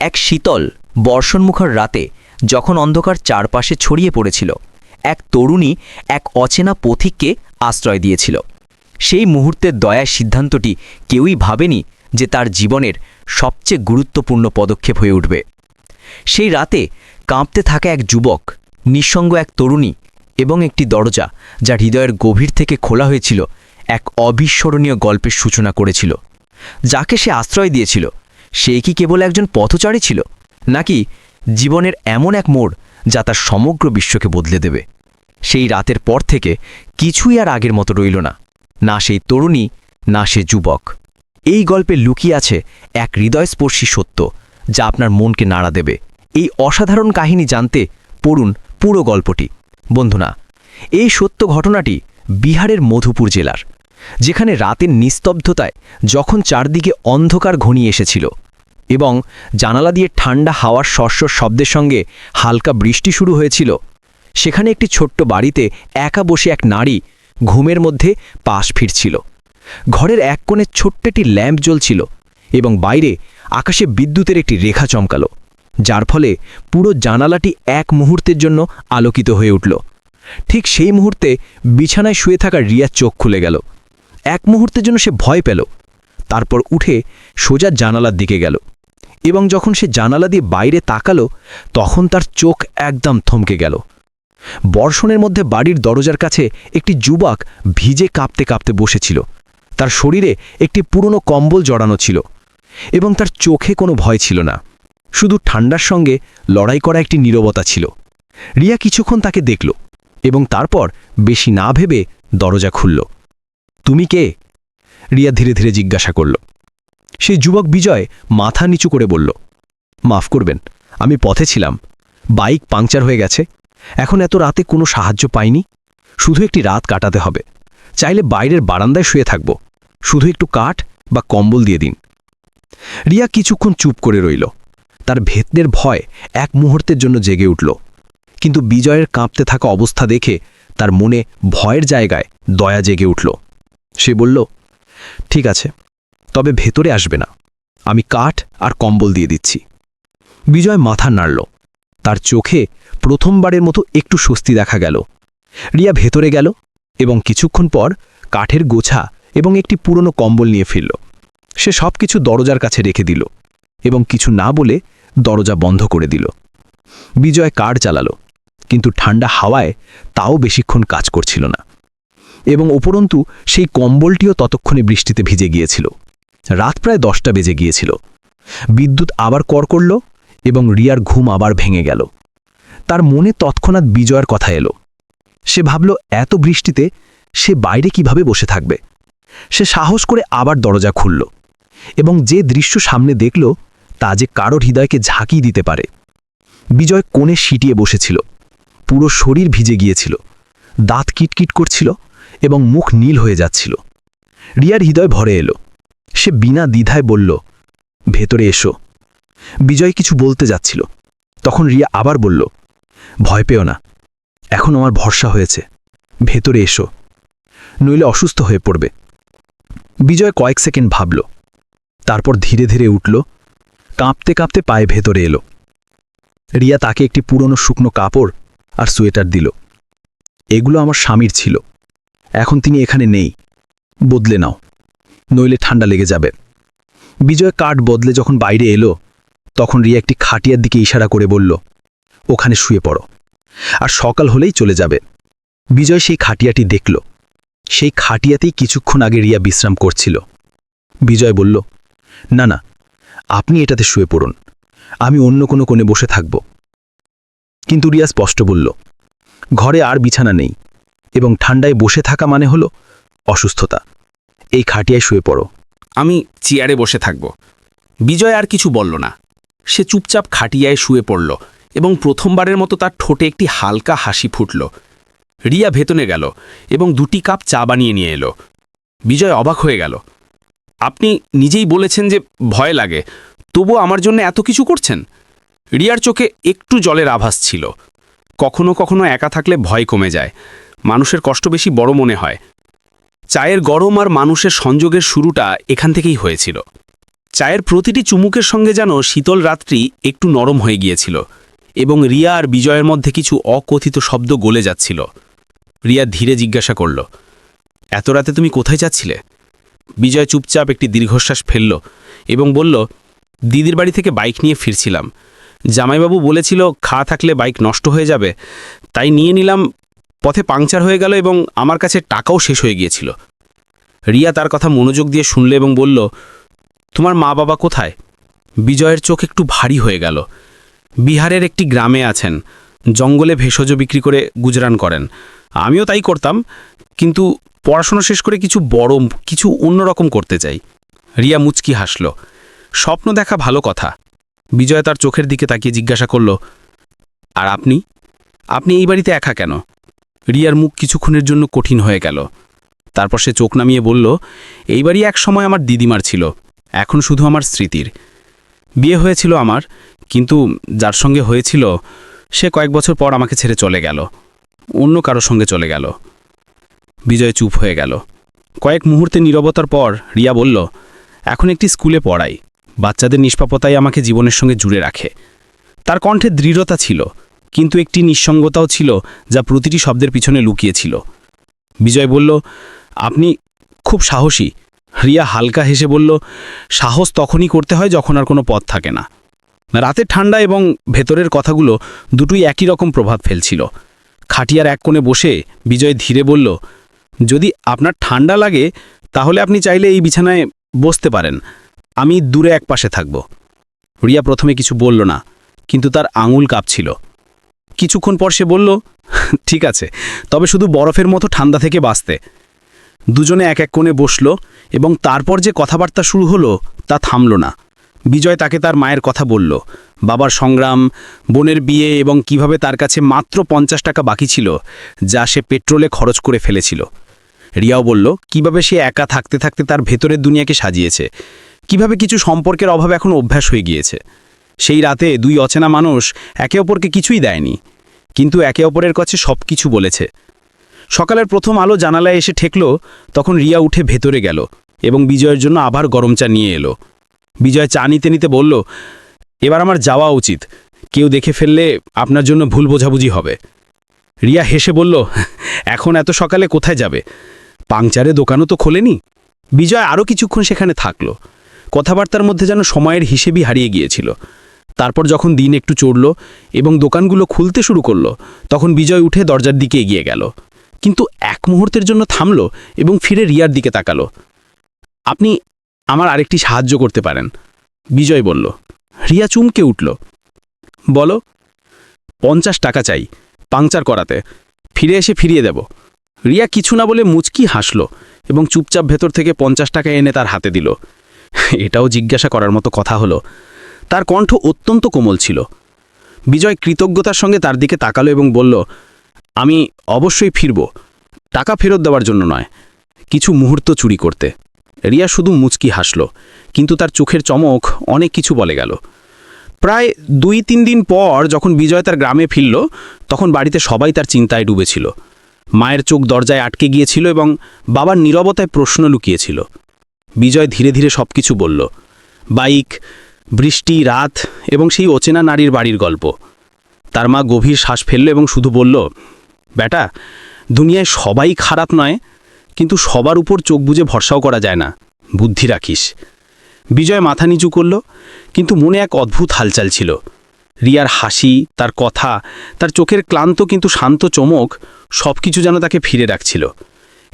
এক শীতল বর্ষণমুখর রাতে যখন অন্ধকার চারপাশে ছড়িয়ে পড়েছিল, এক তরুণী এক অচেনা পথিককে আশ্রয় দিয়েছিল। সেই মুহূর্তের দয়ার সিদ্ধান্তটি কেউই ভাবেনি যে তার জীবনের সবচেয়ে গুরুত্বপূর্ণ পদক্ষেপ হয়ে উঠবে। সেই রাতে কাঁপতে থাকা এক যুবক, নিঃসঙ্গ এক তরুণী এবং একটি দরজা যা হৃদয়ের গভীর থেকে খোলা হয়েছিল, এক অবিস্মরণীয় গল্পের সূচনা করেছিল, যাকে সে আশ্রয় দিয়েছিল। সে কি কেবল একজন পথচারী ছিল, নাকি জীবনের এমন এক মোড় যা তার সমগ্র বিশ্বকে বদলে দেবে? সেই রাতের পর থেকে কিছুই আর আগের মতো রইল না না সেই তরুণী, না সে যুবক। এই গল্পে লুকিয়ে আছে এক হৃদয়স্পর্শী সত্য যা আপনার মনকে নাড়া দেবে। এই অসাধারণ কাহিনী জানতে পড়ুন পুরো গল্পটি। বন্ধুনা এই সত্য ঘটনাটি বিহারের মধুপুর জেলার। যেখানে রাতের নিস্তব্ধতায় যখন চারদিকে অন্ধকার ঘনিয়ে এসেছিল এবং জানালা দিয়ে ঠান্ডা হাওয়ার শস্যর শব্দের সঙ্গে হালকা বৃষ্টি শুরু হয়েছিল, সেখানে একটি ছোট্ট বাড়িতে একা বসে এক নারী ঘুমের মধ্যে পাশ ফিরছিল। ঘরের এক কোণে ছোট্ট একটি ল্যাম্প জ্বলছিল এবং বাইরে আকাশে বিদ্যুতের একটি রেখা চমকালো, যার ফলে পুরো জানালাটি এক মুহূর্তের জন্য আলোকিত হয়ে উঠল। ঠিক সেই মুহূর্তে বিছানায় শুয়ে থাকা রিয়ার চোখ খুলে গেল। এক মুহূর্তের জন্য সে ভয় পেল। তারপর উঠে সোজা জানালার দিকে গেল এবং যখন সে জানালা দিয়ে বাইরে তাকালো, তখন তার চোখ একদম থমকে গেল। বর্ষণের মধ্যে বাড়ির দরজার কাছে একটি যুবক ভিজে কাঁপতে কাঁপতে বসেছিল। তার শরীরে একটি পুরনো কম্বল জড়ানো ছিল এবং তার চোখে কোনো ভয় ছিল না। শুধু ঠান্ডার সঙ্গে লড়াই করা একটি নীরবতা ছিল। রিয়া কিছুক্ষণ তাকে দেখল এবং তারপর বেশি না ভেবে দরজা খুলল। তুমি কে? রিয়া ধীরে ধীরে জিজ্ঞাসা করল। সেই যুবক বিজয় মাথা নিচু করে বলল, মাফ করবেন, আমি পথে ছিলাম। বাইক পাংচার হয়ে গেছে। এখন এত রাতে কোনো সাহায্য পাইনি। শুধু একটি রাত কাটাতে হবে। চাইলে বাইরের বারান্দায় শুয়ে থাকব। শুধু একটু কাঠ বা কম্বল দিয়ে দিন। রিয়া কিছুক্ষণ চুপ করে রইল। তার ভেতনের ভয় এক মুহূর্তের জন্য জেগে উঠল। কিন্তু বিজয়ের কাঁপতে থাকা অবস্থা দেখে তার মনে ভয়ের জায়গায় দয়া জেগে উঠল। সে বলল, ঠিক আছে, তবে ভেতরে আসবে না। আমি কাঠ আর কম্বল দিয়ে দিচ্ছি। বিজয় মাথা নাড়ল। তার চোখে প্রথমবারের মতো একটু স্বস্তি দেখা গেল। রিয়া ভেতরে গেল এবং কিছুক্ষণ পর কাঠের গোছা এবং একটি পুরনো কম্বল নিয়ে ফিরল। সে সব কিছু দরজার কাছে রেখে দিল এবং কিছু না বলে দরজা বন্ধ করে দিল। বিজয় কার চালালো, কিন্তু ঠান্ডা হাওয়ায় তাও বেশিক্ষণ কাজ করছিল না। এবং উপরন্তু সেই কম্বলটিও ততক্ষণে বৃষ্টিতে ভিজে গিয়েছিল। রাত প্রায় দশটা বেজে গিয়েছিল। বিদ্যুৎ আবার কর করল এবং রিয়ার ঘুম আবার ভেঙে গেল। তার মনে তৎক্ষণাৎ বিজয়ের কথা এলো। সে ভাবল, এত বৃষ্টিতে সে বাইরে কীভাবে বসে থাকবে? সে সাহস করে আবার দরজা খুলল এবং যে দৃশ্য সামনে দেখল, তা যে কারোর হৃদয়কে ঝাঁকিয়ে দিতে পারে। বিজয় কোণে সিটিয়ে বসেছিল। পুরো শরীর ভিজে গিয়েছিল। দাঁত কিটকিট করছিল। এবং মুখ নীল হয়ে যাচ্ছিল। রিয়ার হৃদয় ভরে এলো। সে বিনা দ্বিধায় বলল, ভেতরে এসো। বিজয় কিছু বলতে যাচ্ছিল। তখন রিয়া আবার বলল, ভয় পেও না, এখন আমার ভরসা হয়েছে। ভেতরে এসো, নইলে অসুস্থ হয়ে পড়বে। বিজয় কয়েক সেকেন্ড ভাবল, তারপর ধীরে ধীরে উঠল, কাঁপতে কাঁপতে পায়ে ভেতরে এলো। রিয়া তাকে একটি পুরনো শুকনো কাপড় আর সোয়েটার দিল। এগুলো আমার স্বামীর ছিল। এখন তিনি এখানে নেই। বদলে নাও, নইলে ঠান্ডা লেগে যাবে। বিজয় কাঠ বদলে যখন বাইরে এলো, তখন রিয়া একটি খাটিয়ার দিকে ইশারা করে বলল, ওখানে শুয়ে পড়ো। আর সকাল হলেই চলে যাবে। বিজয় সেই খাটিয়াটি দেখল। সেই খাটিয়াতেই কিছুক্ষণ আগে রিয়া বিশ্রাম করছিল। বিজয় বলল, না না, আপনি এটাতে শুয়ে পড়ুন। আমি অন্য কোনো কোণে বসে থাকব। কিন্তু রিয়া স্পষ্ট বলল, ঘরে আর বিছানা নেই। এবং ঠান্ডায় বসে থাকা মানে হলো অসুস্থতা। এই খাটিয়ায় শুয়ে পড়ো। আমি চেয়ারে বসে থাকব। বিজয় আর কিছু বলল না। সে চুপচাপ খাটিয়ায় শুয়ে পড়ল এবং প্রথমবারের মতো তার ঠোঁটে একটি হালকা হাসি ফুটল। রিয়া ভেতনে গেল এবং দুটি কাপ চা বানিয়ে নিয়ে এলো। বিজয় অবাক হয়ে গেল। আপনি নিজেই বলেছেন যে ভয় লাগে তবু আমার জন্য এত কিছু করছেন? রিয়ার চোখে একটু জলের আভাস ছিল। কখনো কখনো একা থাকলে ভয় কমে যায়। মানুষের কষ্ট বেশি বড় মনে হয়। চায়ের গরম আর মানুষের সংযোগের শুরুটা এখান থেকেই হয়েছিল। চায়ের প্রতিটি চুমুকের সঙ্গে যেন শীতল রাত্রি একটু নরম হয়ে গিয়েছিল এবং রিয়া আর বিজয়ের মধ্যে কিছু অকথিত শব্দ গলে যাচ্ছিল। রিয়া ধীরে জিজ্ঞাসা করল, এত রাতে তুমি কোথায় যাচ্ছিলে? বিজয় চুপচাপ একটি দীর্ঘশ্বাস ফেলল এবং বলল, দিদির বাড়ি থেকে বাইক নিয়ে ফিরছিলাম। জামাইবাবু বলেছিল, খা থাকলে বাইক নষ্ট হয়ে যাবে, তাই নিয়ে নিলাম পথে পাংচার হয়ে গেল এবং আমার কাছে টাকাও শেষ হয়ে গিয়েছিল। রিয়া তার কথা মনোযোগ দিয়ে শুনলে এবং বলল, তোমার মা বাবা কোথায়? বিজয়ের চোখ একটু ভারী হয়ে গেল। বিহারের একটি গ্রামে আছেন, জঙ্গলে ভেষজ বিক্রি করে গুজরান করেন। আমিও তাই করতাম, কিন্তু পড়াশোনা শেষ করে কিছু বড়, কিছু অন্যরকম করতে চাই। রিয়া মুচকি হাসল, স্বপ্ন দেখা ভালো কথা। বিজয় তার চোখের দিকে তাকিয়ে জিজ্ঞাসা করল, আর আপনি? আপনি এই বাড়িতে একা কেন? রিয়ার মুখ কিছুক্ষণের জন্য কঠিন হয়ে গেল। তারপর সে চোখ নামিয়ে বলল, এইবারই এক সময় আমার দিদিমার ছিল, এখন শুধু আমার স্মৃতির। বিয়ে হয়েছিল আমার, কিন্তু যার সঙ্গে হয়েছিল, সে কয়েক বছর পর আমাকে ছেড়ে চলে গেল, অন্য কারোর সঙ্গে চলে গেল। বিজয় চুপ হয়ে গেল। কয়েক মুহূর্তে নীরবতার পর রিয়া বলল, এখন একটি স্কুলে পড়াই, বাচ্চাদের নিষ্পাপতাই আমাকে জীবনের সঙ্গে জুড়ে রাখে। তার কণ্ঠে দৃঢ়তা ছিল কিন্তু একটি নিঃসঙ্গতাও ছিল যা প্রতিটি শব্দের পিছনে লুকিয়েছিল। বিজয় বলল, আপনি খুব সাহসী। রিয়া হালকা হেসে বলল, সাহস তখনই করতে হয় যখন আর কোনো পথ থাকে না। রাতের ঠান্ডা এবং ভেতরের কথাগুলো দুটোই একই রকম প্রভাব ফেলছিল। খাটিয়ার এক কোণে বসে বিজয় ধীরে বলল, যদি আপনার ঠান্ডা লাগে, তাহলে আপনি চাইলে এই বিছানায় বসতে পারেন। আমি দূরে এক পাশে থাকব। রিয়া প্রথমে কিছু বলল না, কিন্তু তার আঙুল কাঁপছিল। কিছুক্ষণ পর সে বলল, ঠিক আছে, তবে শুধু বরফের মতো ঠান্ডা থেকে বাঁচতে। দুজনে এক এক কোণে বসল এবং তারপর যে কথাবার্তা শুরু হলো তা থামল না। বিজয় তাকে তার মায়ের কথা বলল, বাবার সংগ্রাম, বোনের বিয়ে এবং কীভাবে তার কাছে মাত্র পঞ্চাশ টাকা বাকি ছিল, যা সে পেট্রোলে খরচ করে ফেলেছিল। রিয়াও বলল, কীভাবে সে একা থাকতে থাকতে তার ভেতরের দুনিয়াকে সাজিয়েছে? কীভাবে কিছু সম্পর্কের অভাব এখন অভ্যাস হয়ে গিয়েছে? সেই রাতে দুই অচেনা মানুষ একে অপরকে কিছুই দেয়নি। কিন্তু একে অপরের কাছে সব কিছু বলেছে। সকালের প্রথম আলো জানালায় এসে ঠেকল, তখন রিয়া উঠে ভেতরে গেল এবং বিজয়ের জন্য আবার গরম চা নিয়ে এলো। বিজয় চা নিতে নিতে বলল, এবার আমার যাওয়া উচিত। কেউ দেখে ফেললে আপনার জন্য ভুল বোঝাবুঝি হবে। রিয়া হেসে বলল, এখন এত সকালে কোথায় যাবে? পাংচারে দোকানও তো খোলেনি? বিজয় আরও কিছুক্ষণ সেখানে থাকল। কথাবার্তার মধ্যে যেন সময়ের হিসেবই হারিয়ে গিয়েছিল। তারপর যখন দিন একটু চড়ল এবং দোকানগুলো খুলতে শুরু করল, তখন বিজয় উঠে দরজার দিকে এগিয়ে গেল। কিন্তু এক মুহূর্তের জন্য থামল এবং ফিরে রিয়ার দিকে তাকালো। আপনি আমার আরেকটি সাহায্য করতে পারেন, বিজয় বলল। রিয়া চুমকে উঠল। বলো, পঞ্চাশ টাকা চাই, পাংচার করাতে। ফিরে এসে ফিরিয়ে দেব। রিয়া কিছু না বলে মুচকি হাসল এবং চুপচাপ ভেতর থেকে পঞ্চাশ টাকা এনে তার হাতে দিল। এটাও জিজ্ঞাসা করার মতো কথা হলো। তার কণ্ঠ অত্যন্ত কোমল ছিল। বিজয় কৃতজ্ঞতার সঙ্গে তার দিকে তাকালো এবং বলল, আমি অবশ্যই ফিরব। টাকা ফেরত দেওয়ার জন্য নয়। কিছু মুহূর্ত চুরি করতে। রিয়া শুধু মুচকি হাসল, কিন্তু তার চোখের চমক অনেক কিছু বলে গেল। প্রায় দুই তিন দিন পর যখন বিজয় তার গ্রামে ফিরল, তখন বাড়িতে সবাই তার চিন্তায় ডুবেছিল। মায়ের চোখ দরজায় আটকে গিয়েছিল এবং বাবার নীরবতায় প্রশ্ন লুকিয়েছিল। বিজয় ধীরে ধীরে সব কিছু বলল, বাইক বৃষ্টি, রাত এবং সেই অচেনা নারীর বাড়ির গল্প। তার মা গভীর শ্বাস ফেলল এবং শুধু বলল, বেটা, দুনিয়ায় সবাই খারাপ নয়, কিন্তু সবার উপর চোখ বুজে ভরসাও করা যায় না। বুদ্ধি রাখিস। বিজয় মাথা নিচু করল, কিন্তু মনে এক অদ্ভুত হালচাল ছিল। রিয়ার হাসি, তার কথা, তার চোখের ক্লান্ত কিন্তু শান্ত চমক সব কিছু যেন তাকে ফিরে রাখছিল।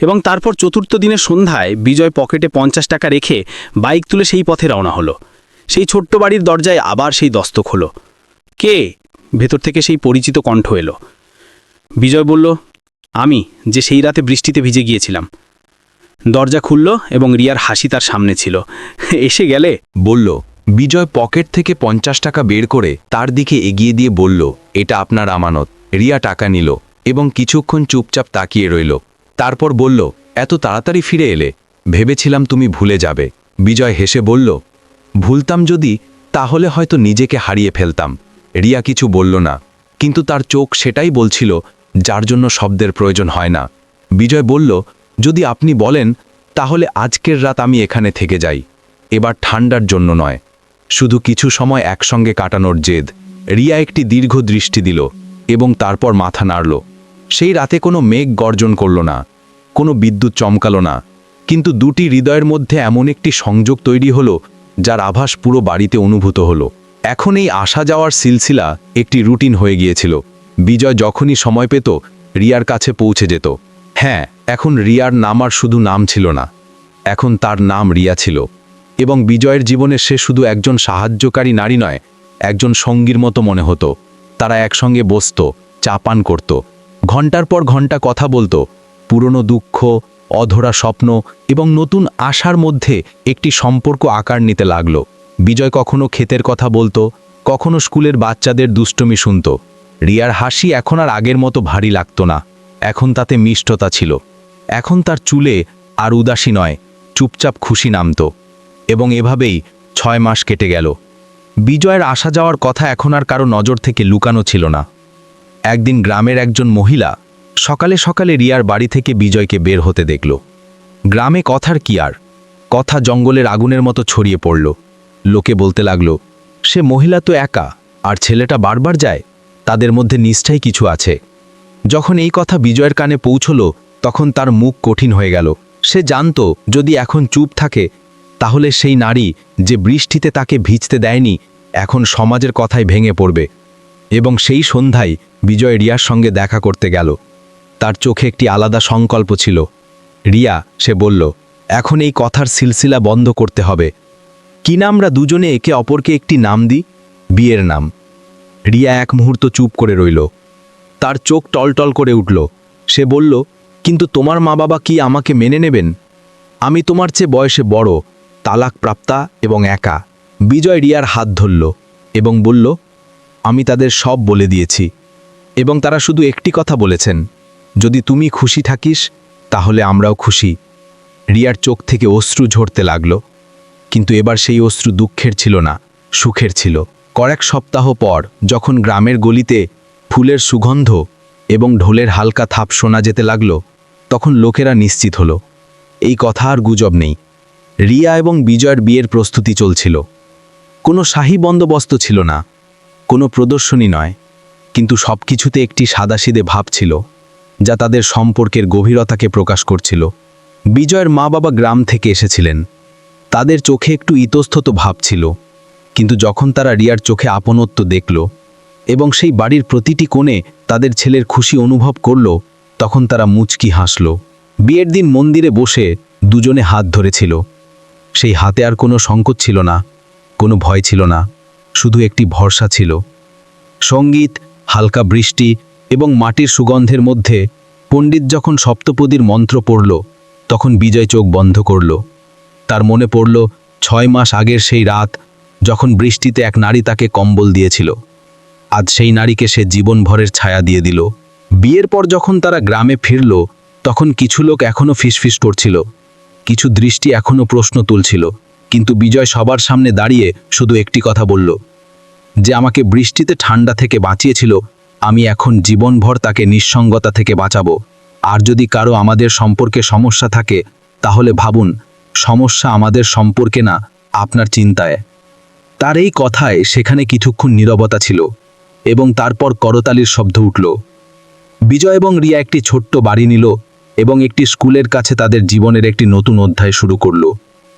এবং তারপর চতুর্থ দিনের সন্ধ্যায় বিজয় পকেটে পঞ্চাশ টাকা রেখে বাইক তুলে সেই পথে রওনা হলো। সেই ছোট্ট বাড়ির দরজায় আবার সেই দস্তক হলো। কে? ভেতর থেকে সেই পরিচিত কণ্ঠ এলো। বিজয় বলল, আমি, যে সেই রাতে বৃষ্টিতে ভিজে গিয়েছিলাম। দরজা খুলল এবং রিয়ার হাসি তার সামনে ছিল। এসে গেলে? বলল, বিজয় পকেট থেকে পঞ্চাশ টাকা বের করে তার দিকে এগিয়ে দিয়ে বলল, এটা আপনার আমানত রিয়া টাকা নিল এবং কিছুক্ষণ চুপচাপ তাকিয়ে রইল। তারপর বলল, এত তাড়াতাড়ি ফিরে এলে? ভেবেছিলাম তুমি ভুলে যাবে। বিজয় হেসে বলল ভুলতাম যদি, তাহলে হয়তো নিজেকে হারিয়ে ফেলতাম। রিয়া কিছু বলল না, কিন্তু তার চোখ সেটাই বলছিল, যার জন্য শব্দের প্রয়োজন হয় না। বিজয় বলল, যদি আপনি বলেন, তাহলে আজকের রাত আমি এখানে থেকে যাই। এবার ঠান্ডার জন্য নয়। শুধু কিছু সময় একসঙ্গে কাটানোর জেদ। রিয়া একটি দীর্ঘ দৃষ্টি দিল এবং তারপর মাথা নাড়ল। সেই রাতে কোনো মেঘ গর্জন করল না, কোনো বিদ্যুৎ চমকালো না, কিন্তু দুটি হৃদয়ের মধ্যে এমন একটি সংযোগ তৈরি হলো যার আভাস পুরো বাড়িতে অনুভূত হলো। এখন এই আসা যাওয়ার সিলসিলা একটি রুটিন হয়ে গিয়েছিল। বিজয় যখনই সময় পেত, রিয়ার কাছে পৌঁছে যেত। হ্যাঁ এখন রিয়ার নাম আর শুধু নাম ছিল না। এখন তার নাম রিয়া ছিল। এবং বিজয়ের জীবনে সে শুধু একজন সাহায্যকারী নারী নয়, একজন সঙ্গীর মতো মনে হতো। তারা একসঙ্গে বসত, চা পান করত। ঘণ্টার পর ঘণ্টা কথা বলতো, পুরনো দুঃখ অধরা স্বপ্ন এবং নতুন আশার মধ্যে একটি সম্পর্ক আকার নিতে লাগল। বিজয় কখনো ক্ষেতের কথা বলতো, কখনো স্কুলের বাচ্চাদের দুষ্টমি শুনত। রিয়ার হাসি এখন আর আগের মতো ভারী লাগত না, এখন তাতে মিষ্টতা ছিল। এখন তার চুলে আর উদাসী নয়, চুপচাপ খুশি নামতো এবং এভাবেই ছয় মাস কেটে গেল। বিজয়ের আসা যাওয়ার কথা এখন আর কারও নজর থেকে লুকানো ছিল না। একদিন গ্রামের একজন মহিলা সকালে সকালে রিয়ার বাড়ি থেকে বিজয়কে বের হতে দেখল। গ্রামে কথার কি আর? কথা জঙ্গলের আগুনের মতো ছড়িয়ে পড়ল। লোকে বলতে লাগল, সে মহিলা তো একা, আর ছেলেটা বারবার যায়? তাদের মধ্যে নিষ্ঠাই কিছু আছে। যখন এই কথা বিজয়ের কানে পৌঁছল, তখন তার মুখ কঠিন হয়ে গেল। সে জানত, যদি এখন চুপ থাকে, তাহলে সেই নারী যে বৃষ্টিতে তাকে ভিজতে দেয়নি, এখন সমাজের কথায় ভেঙে পড়বে। এবং সেই সন্ধ্যায় বিজয় রিয়ার সঙ্গে দেখা করতে গেল। তার চোখে একটি আলাদা সংকল্প ছিল। রিয়া, সে বলল, এখন এই কথার সিলসিলা বন্ধ করতে হবে। কি না আমরা দুজনে একে অপরকে একটি নাম দিই? বিয়ের নাম। রিয়া এক মুহূর্ত চুপ করে রইল। তার চোখ টলটল করে উঠল। সে বলল, কিন্তু তোমার মা বাবা কি আমাকে মেনে নেবেন? আমি তোমার চেয়ে বয়সে বড় তালাক প্রাপ্তা এবং একা। বিজয় রিয়ার হাত ধরল এবং বলল, আমি তাদের সব বলে দিয়েছি এবং তারা শুধু একটি কথা বলেছেন। যদি তুমি খুশি থাকিস, তাহলে আমরাও খুশি। রিয়ার চোখ থেকে অশ্রু ঝরতে লাগল, কিন্তু এবার সেই অশ্রু দুঃখের ছিল না, সুখের ছিল। কয়েক সপ্তাহ পর, যখন গ্রামের গলিতে ফুলের সুগন্ধ এবং ঢোলের হালকা থাপ শোনা যেতে লাগল, তখন লোকেরা নিশ্চিত হলো, এই কথা আর গুজব নেই। রিয়া এবং বিজয়ের বিয়ের প্রস্তুতি চলছিল। কোনো শাহী বন্দোবস্ত ছিল না, কোনো প্রদর্শনী নয়, কিন্তু সব কিছুতে একটি সাদাসিদে ভাব ছিল। যা তাদের সম্পর্কের গভীরতাকে প্রকাশ করছিল। বিজয়ের মা বাবা গ্রাম থেকে এসেছিলেন। তাদের চোখে একটু ইতস্তত ভাব ছিল। কিন্তু যখন তারা রিয়ার চোখে আপনত্ব দেখল এবং সেই বাড়ির প্রতিটি কোণে তাদের ছেলের খুশি অনুভব করল, তখন তারা মুচকি হাসল। বিয়ের দিন মন্দিরে বসে দুজনে হাত ধরেছিল। সেই হাতে আর কোনো সংকট ছিল না, কোনো ভয় ছিল না, শুধু একটি ভরসা ছিল। সংগীত, হালকা বৃষ্টি এবং মাটির সুগন্ধের মধ্যে পণ্ডিত যখন সপ্তপদীর মন্ত্র পড়ল, তখন বিজয় চোখ বন্ধ করল। তার মনে পড়ল, ছয় মাস আগের সেই রাত যখন বৃষ্টিতে এক নারী তাকে কম্বল দিয়েছিল। আজ সেই নারীকে সে জীবনভরের ছায়া দিয়ে দিল। বিয়ের পর যখন তারা গ্রামে ফিরল, তখন কিছু লোক এখনও ফিসফিস করছিল। কিছু দৃষ্টি এখনও প্রশ্ন তুলছিল, কিন্তু বিজয় সবার সামনে দাঁড়িয়ে শুধু একটি কথা বলল, যে আমাকে বৃষ্টিতে ঠান্ডা থেকে বাঁচিয়েছিল আমি এখন জীবনভর তাকে নিঃসঙ্গতা থেকে বাঁচাবো। আর যদি কারও আমাদের সম্পর্কে সমস্যা থাকে, তাহলে ভাবুন, সমস্যা আমাদের সম্পর্কে না, আপনার চিন্তায়। তার এই কথায় সেখানে কিছুক্ষণ নীরবতা ছিল, এবং তারপর করতালির শব্দ উঠল। বিজয় এবং রিয়া একটি ছোট্ট বাড়ি নিল, এবং একটি স্কুলের কাছে তাদের জীবনের একটি নতুন অধ্যায় শুরু করল।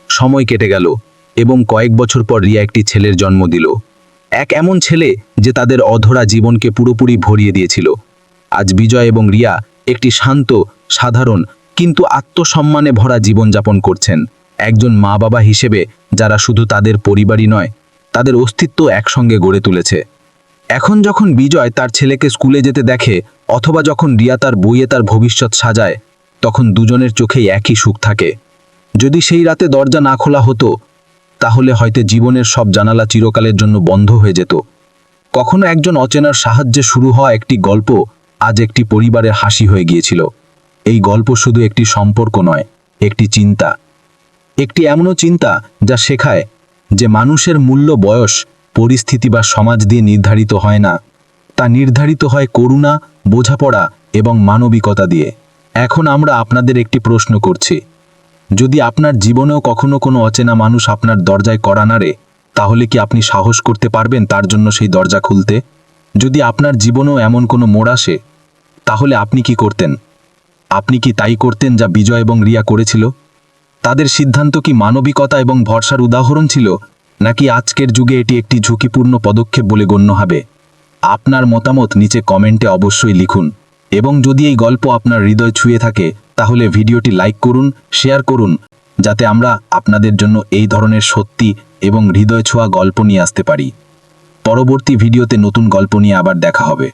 সময় কেটে গেল, এবং কয়েক বছর পর রিয়া একটি ছেলের জন্ম দিল। এক এমন ছেলে যে তাদের অধরা জীবনকে পুরোপুরি ভরিয়ে দিয়েছিল। আজ বিজয় এবং রিয়া একটি শান্ত, সাধারণ, কিন্তু আত্মসম্মানে ভরা জীবনযাপন করছেন। একজন মা বাবা হিসেবে যারা শুধু তাদের পরিবারই নয়, তাদের অস্তিত্ব একসঙ্গে গড়ে তুলেছে। এখন যখন বিজয় তার ছেলেকে স্কুলে যেতে দেখে, অথবা যখন রিয়া তার বইয়ে তার ভবিষ্যৎ সাজায়, তখন দুজনের চোখেই একই সুখ থাকে। যদি সেই রাতে দরজা না খোলা হতো তাহলে হয়তো জীবনের সব জানালা চিরকালের জন্য বন্ধ হয়ে যেত। কখনো একজন অচেনার সাহায্যে শুরু হওয়া একটি গল্প আজ একটি পরিবারের হাসি হয়ে গিয়েছিল। এই গল্প শুধু একটি সম্পর্ক নয়, একটি চিন্তা। একটি এমনও চিন্তা যা শেখায় যে মানুষের মূল্য বয়স, পরিস্থিতি বা সমাজ দিয়ে নির্ধারিত হয় না। তা নির্ধারিত হয় করুণা, বোঝাপড়া এবং মানবিকতা দিয়ে। এখন আমরা আপনাদের একটি প্রশ্ন করছি। যদি আপনার জীবনেও কখনো কোনো অচেনা মানুষ আপনার দরজায় কড়া নাড়ে, তাহলে কি আপনি সাহস করতে পারবেন তার জন্য সেই দরজা খুলতে? যদি আপনার জীবনেও এমন কোনো মোড় আসে, তাহলে আপনি কি করতেন? আপনি কি তাই করতেন যা বিজয় এবং রিয়া করেছিল? তাদের সিদ্ধান্ত কি মানবিকতা এবং ভরসার উদাহরণ ছিল, নাকি আজকের যুগে এটি একটি ঝুঁকিপূর্ণ পদক্ষেপ বলে গণ্য হবে? আপনার মতামত নিচে কমেন্টে অবশ্যই লিখুন, এবং যদি এই গল্প আপনার হৃদয় ছুঁয়ে থাকে তাহলে ভিডিওটি লাইক করুন, শেয়ার করুন, যাতে আমরা আপনাদের জন্য এই ধরনের সত্যি এবং হৃদয় ছোঁয়া গল্প নিয়ে আসতে পারি। পরবর্তী ভিডিওতে নতুন গল্প নিয়ে আবার দেখা হবে।